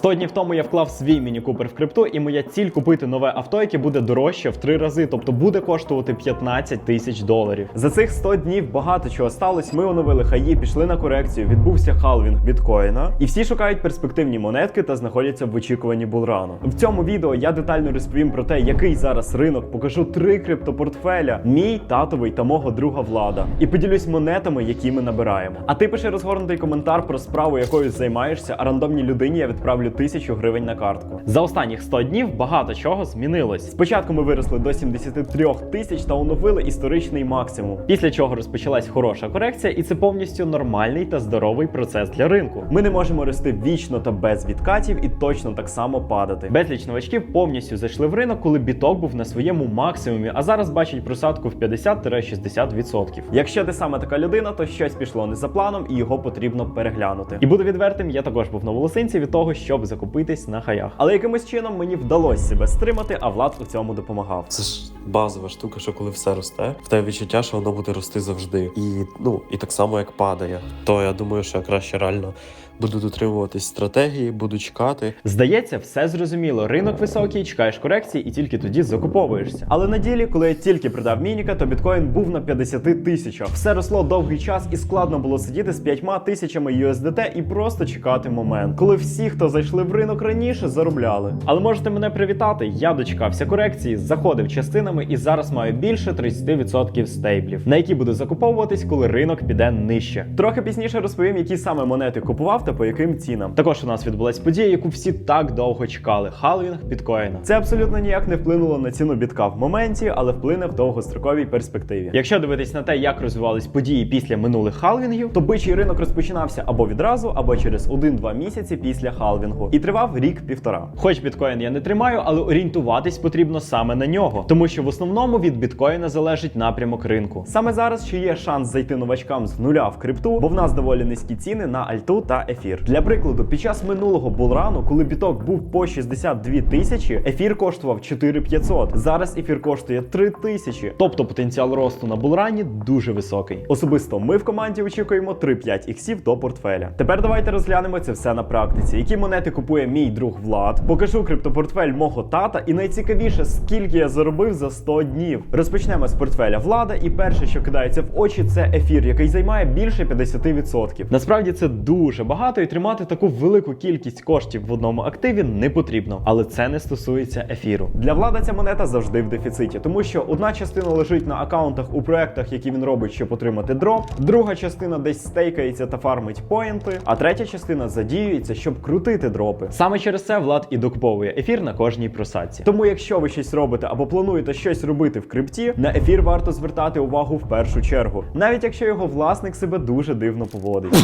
100 днів тому я вклав свій міні-купер в крипту, і моя ціль купити нове авто, яке буде дорожче в три рази, тобто буде коштувати 15 тисяч доларів. За цих 100 днів багато чого сталося. Ми оновили хаї, пішли на корекцію, відбувся халвінг біткоїна, і всі шукають перспективні монетки та знаходяться в очікуванні булрану. В цьому відео я детально розповім про те, який зараз ринок, покажу три криптопортфеля: мій, татовий та мого друга влада. І поділюсь монетами, які ми набираємо. А ти пиши розгорнутий коментар про справу, якою займаєшся, а рандомній людині я відправлю тисячу гривень на картку. За останніх 100 днів багато чого змінилось. Спочатку ми виросли до 73 тисяч та оновили історичний максимум. Після чого розпочалась хороша корекція, і це повністю нормальний та здоровий процес для ринку. Ми не можемо рости вічно та без відкатів і точно так само падати. Безліч новачків повністю зайшли в ринок, коли біток був на своєму максимумі, а зараз бачать просадку в 50-60%. Якщо ти саме така людина, то щось пішло не за планом і його потрібно переглянути. І буду відвертим, я також був на волосинці від того, щоб закупитись на хаях. Але якимось чином мені вдалося себе стримати, а влад у цьому допомагав. Це ж базова штука, що коли все росте, в тебе відчуття, що воно буде рости завжди. І ну і так само як падає. То я думаю, що я краще реально буду дотримуватись стратегії, буду чекати. Здається, все зрозуміло. Ринок високий, чекаєш корекції і тільки тоді закуповуєшся. Але на ділі, коли я тільки продав мініка, то біткоін був на 50 тисячах. Все росло довгий час і складно було сидіти з 5 тисячами USDT і просто чекати момент, коли всі, хто зайшли в ринок раніше, заробляли. Але можете мене привітати. Я дочекався корекції, заходив частинами і зараз маю більше 30% стейблів, на які буду закуповуватись, коли ринок піде нижче. Трохи пізніше розповім, які саме монети купував та по яким цінам. Також у нас відбулась подія, яку всі так довго чекали: халвінг біткоїна. Це абсолютно ніяк не вплинуло на ціну бітка в моменті, але вплине в довгостроковій перспективі. Якщо дивитись на те, як розвивались події після минулих халвінгів, то бичий ринок розпочинався або відразу, або через 1-2 місяці після халвінгу і тривав рік-півтора. Хоч біткоін я не тримаю, але орієнтуватись потрібно саме на нього, тому що в основному від біткоїна залежить напрямок ринку. Саме зараз ще є шанс зайти новачкам з нуля в крипту, бо в нас доволі низькі ціни на альту та ефір. Для прикладу, під час минулого булрану, коли біток був по 62 тисячі, ефір коштував 4500. Зараз ефір коштує 3 тисячі. Тобто потенціал росту на булрані дуже високий. Особисто ми в команді очікуємо 3-5 іксів до портфеля. Тепер давайте розглянемо це все на практиці. Які монети купує мій друг Влад? Покажу криптопортфель мого тата, і найцікавіше, скільки я заробив за 100 днів. Розпочнемо з портфеля влада, і перше, що кидається в очі, це ефір, який займає більше 50%. Насправді це дуже багато, і тримати таку велику кількість коштів в одному активі не потрібно. Але це не стосується ефіру. Для влада ця монета завжди в дефіциті, тому що одна частина лежить на акаунтах у проектах, які він робить, щоб отримати дроп, друга частина десь стейкається та фармить поінти, а третя частина задіюється, щоб крутити дропи. Саме через це влад і докуповує ефір на кожній просадці. Тому, якщо ви щось робите або плануєте щось робити в крипті, на ефір варто звертати увагу в першу чергу, навіть якщо його власник себе дуже дивно поводить.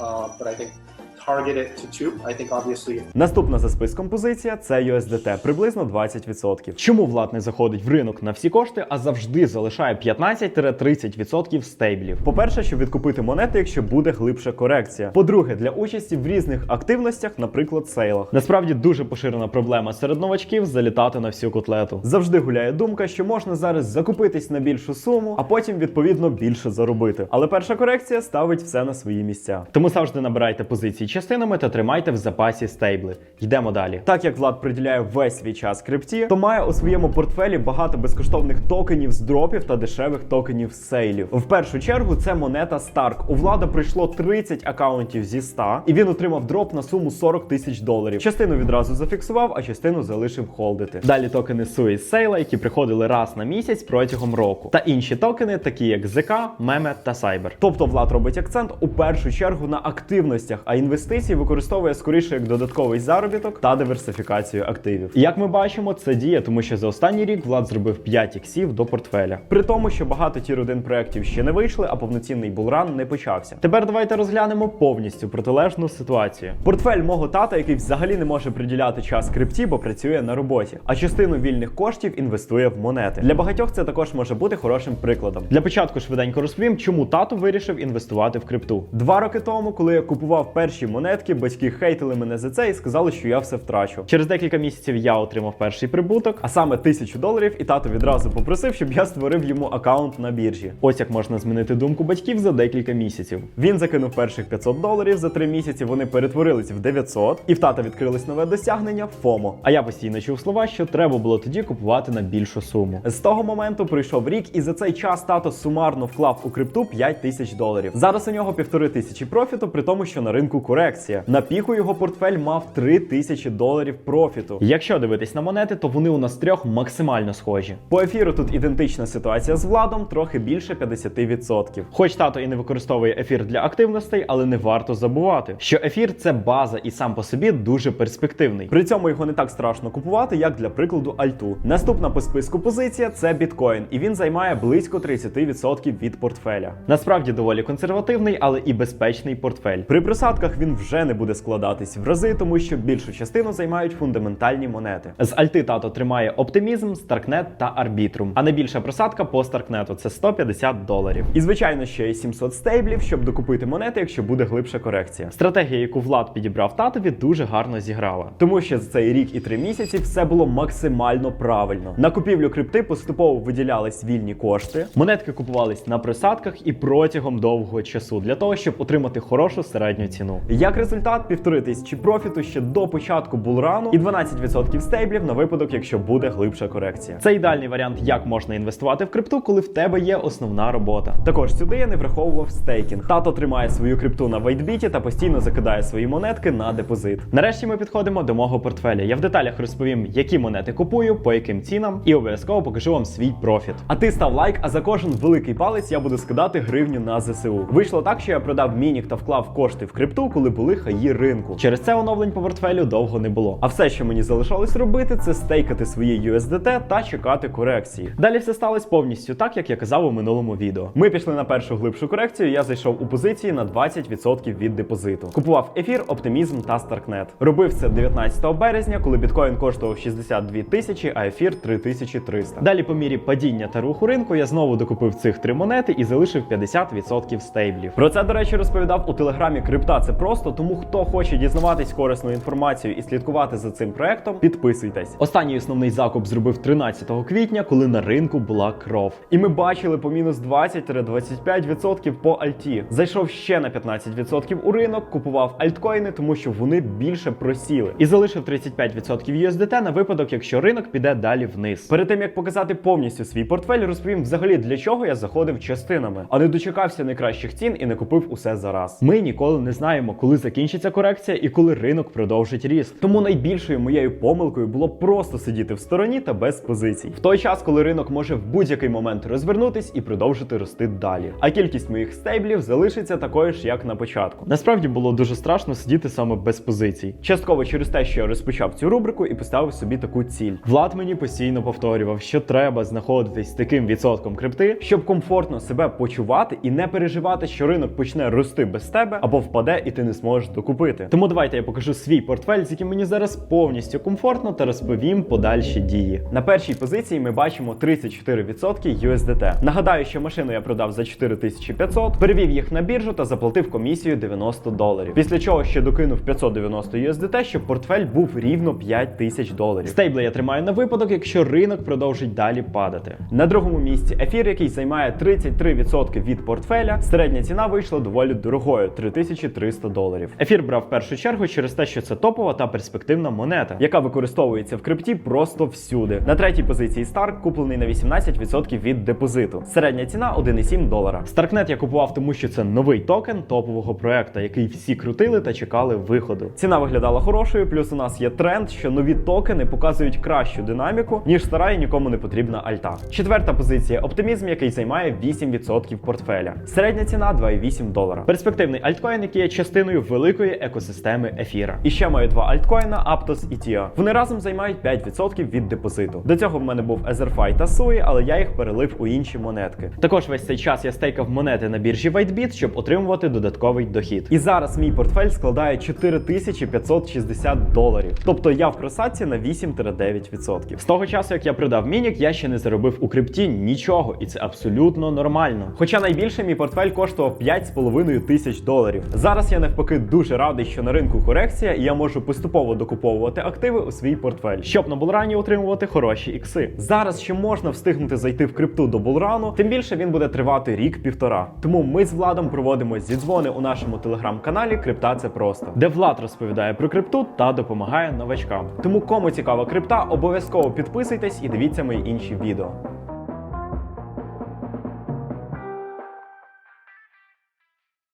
Uh, but I think target it to two. I think obviously Наступна за списком позиція це USDT, приблизно 20%. Чому влад не заходить в ринок на всі кошти, а завжди залишає 15-30% стейблів? По-перше, щоб відкупити монети, якщо буде глибша корекція. По-друге, для участі в різних активностях, наприклад, сейлах. Насправді дуже поширена проблема серед новачків залітати на всю котлету. Завжди гуляє думка, що можна зараз закупитись на більшу суму, а потім відповідно більше заробити. Але перша корекція ставить все на свої місця. Тому завжди набирайте позиції частинами та тримайте в запасі стейбли. Йдемо далі. Так як влад приділяє весь свій час крипті, то має у своєму портфелі багато безкоштовних токенів з дропів та дешевих токенів з сейлів. В першу чергу це монета Stark. У влада прийшло 30 акаунтів зі 100, і він отримав дроп на суму 40 тисяч доларів. Частину відразу зафіксував, а частину залишив холдити. Далі токени Sui Сейла, які приходили раз на місяць протягом року, та інші токени, такі як ZK, Meme та Cyber. Тобто влад робить акцент у першу чергу на активностях, а інвестиції використовує скоріше як додатковий заробіток та диверсифікацію активів. Як ми бачимо, це діє, тому що за останній рік влад зробив 5 іксів до портфеля. При тому, що багато тір 1 проєктів ще не вийшли, а повноцінний булран не почався. Тепер давайте розглянемо повністю протилежну ситуацію. Портфель мого тата, який взагалі не може приділяти час крипті, бо працює на роботі, а частину вільних коштів інвестує в монети. Для багатьох це також може бути хорошим прикладом. Для початку швиденько розповім, чому тато вирішив інвестувати в крипту. Два роки тому, коли я купував перші монетки, батьки хейтили мене за це і сказали, що я все втрачу. Через декілька місяців я отримав перший прибуток, а саме тисячу доларів, і тато відразу попросив, щоб я створив йому аккаунт на біржі. Ось як можна змінити думку батьків за декілька місяців. Він закинув перших 500 доларів. За три місяці вони перетворились в 900, і в тата відкрилось нове досягнення ФОМО. А я постійно чув слова, що треба було тоді купувати на більшу суму. З того моменту пройшов рік, і за цей час тато сумарно вклав у крипту 5 тисяч доларів. Зараз у нього півтори тисячі профіту, при тому, що на ринку корекція. На піку його портфель мав 3 тисячі доларів профіту. Якщо дивитись на монети, то вони у нас трьох максимально схожі. По ефіру тут ідентична ситуація з владом, трохи більше 50%. Хоч тато і не використовує ефір для активностей, але не варто забувати, що ефір це база і сам по собі дуже перспективний. При цьому його не так страшно купувати, як для прикладу альту. Наступна по списку позиція це біткоін, і він займає близько 30% від портфеля. Насправді доволі консервативний, але і безпечний портфель. При просадках він вже не буде складатись в рази, тому що більшу частину займають фундаментальні монети. З альти тато тримає оптимізм, Старкнет та Арбітрум. А найбільша просадка по Старкнету це 150 доларів. І звичайно ще й 700 стейблів, щоб докупити монети, якщо буде глибша корекція. Стратегія, яку влад підібрав татові, дуже гарно зіграла, тому що за цей рік і три місяці все було максимально правильно. На купівлю крипти поступово виділялись вільні кошти. Монетки купувались на просадках і протягом довгого часу для того, щоб отримати хорошу середню ціну. Як результат, півтори тисячі профіту ще до початку булрану і 12% стейблів на випадок, якщо буде глибша корекція. Це ідеальний варіант, як можна інвестувати в крипту, коли в тебе є основна робота. Також сюди я не враховував стейкінг. Тато тримає свою крипту на вайтбіті та постійно закидає свої монетки на депозит. Нарешті ми підходимо до мого портфеля. Я в деталях розповім, які монети купую, по яким цінам, і обов'язково покажу вам свій профіт. А ти став лайк, а за кожен великий палець я буду скидати гривню на ЗСУ. Вийшло так, що я продав мінік та вклав кошти в крипту, коли були хаї ринку. Через це оновлень по портфелю довго не було. А все, що мені залишалось робити, це стейкати свої USDT та чекати корекції. Далі все сталося повністю так, як я казав у минулому відео. Ми пішли на першу глибшу корекцію. Я зайшов у позиції на 20% від депозиту. Купував ефір, оптимізм та Старкнет. Робив це 19 березня, коли біткоін коштував 62 тисячі, а ефір 3300. Далі, по мірі падіння та руху ринку, я знову докупив цих три монети і залишив 50% стейблів. Про це, до речі, розповідав у телеграмі Крипта. Це просто тому, хто хоче дізнаватись корисну інформацію і слідкувати за цим проектом, підписуйтесь. Останній основний закуп зробив 13 квітня, коли на ринку була кров. І ми бачили по мінус 20-25% по альті. Зайшов ще на 15% у ринок, купував альткоїни, тому що вони більше просіли. І залишив 35% USDT на випадок, якщо ринок піде далі вниз. Перед тим як показати повністю свій портфель, розповім взагалі для чого я заходив частинами, а не дочекався найкращих цін і не купив усе зараз. Ми ніколи не знаємо, коли закінчиться корекція і коли ринок продовжить ріст. Тому найбільшою моєю помилкою було просто сидіти в стороні та без позицій. В той час, коли ринок може в будь-який момент розвернутись і продовжити рости далі. А кількість моїх стейблів залишиться такою ж, як на початку. Насправді було дуже страшно сидіти саме без позицій. Частково через те, що я розпочав цю рубрику і поставив собі таку ціль. Влад мені постійно повторював, що треба знаходитись таким відсотком крипти, щоб комфортно себе почувати і не переживати, що ринок почне рости без тебе або впаде, і ти не зможеш докупити. Тому давайте я покажу свій портфель, з яким мені зараз повністю комфортно, та розповім подальші дії. На першій позиції ми бачимо 34% USDT. Нагадаю, що машину я продав за 4500, перевів їх на біржу та заплатив комісію 90 доларів. Після чого ще докинув 590 USDT, щоб портфель був рівно 5000 доларів. Стейбли я тримаю на випадок, якщо ринок продовжить далі падати. На другому місці ефір, який займає 33% від портфеля. Середня ціна вийшла доволі дорогою 3300 доларів. Ефір брав в першу чергу через те, що це топова та перспективна монета, яка використовується в крипті просто всюди. На третій позиції Stark куплений на 18% від депозиту. Середня ціна 1,7 долара. Starknet я купував, тому що це новий токен топового проекту, який всі крутили та чекали виходу. Ціна виглядала хорошою, плюс у нас є тренд, що нові токени показують кращу динаміку, ніж стара і нікому не потрібна альта. Четверта позиція оптимізм, який займає 8% портфеля. Середня ціна 2,8 долара. Перспективний альткоін, який є частиною великої екосистеми ефіра. І ще маю два альткоїна Aptos і TIA. Вони разом займають 5% від депозиту. До цього в мене був Etherfi та SUI, але я їх перелив у інші монетки. Також весь цей час я стейкав монети на біржі WhiteBit, щоб отримувати додатковий дохід. І зараз мій портфель складає 4560 доларів. Тобто я в просадці на 8-9%. З того часу, як я продав мінік, я ще не заробив у крипті нічого, і це абсолютно нормально. Хоча найбільше мій портфель коштував 5,5 тисяч доларів. Зараз я навпаки навпаки дуже радий, що на ринку корекція, і я можу поступово докуповувати активи у свій портфель, щоб на булрані отримувати хороші ікси. Зараз ще можна встигнути зайти в крипту до булрану, тим більше він буде тривати рік-півтора. Тому ми з владом проводимо зідзвони у нашому телеграм-каналі Крипта це просто, де влад розповідає про крипту та допомагає новачкам. Тому кому цікава крипта, обов'язково підписуйтесь і дивіться мої інші відео.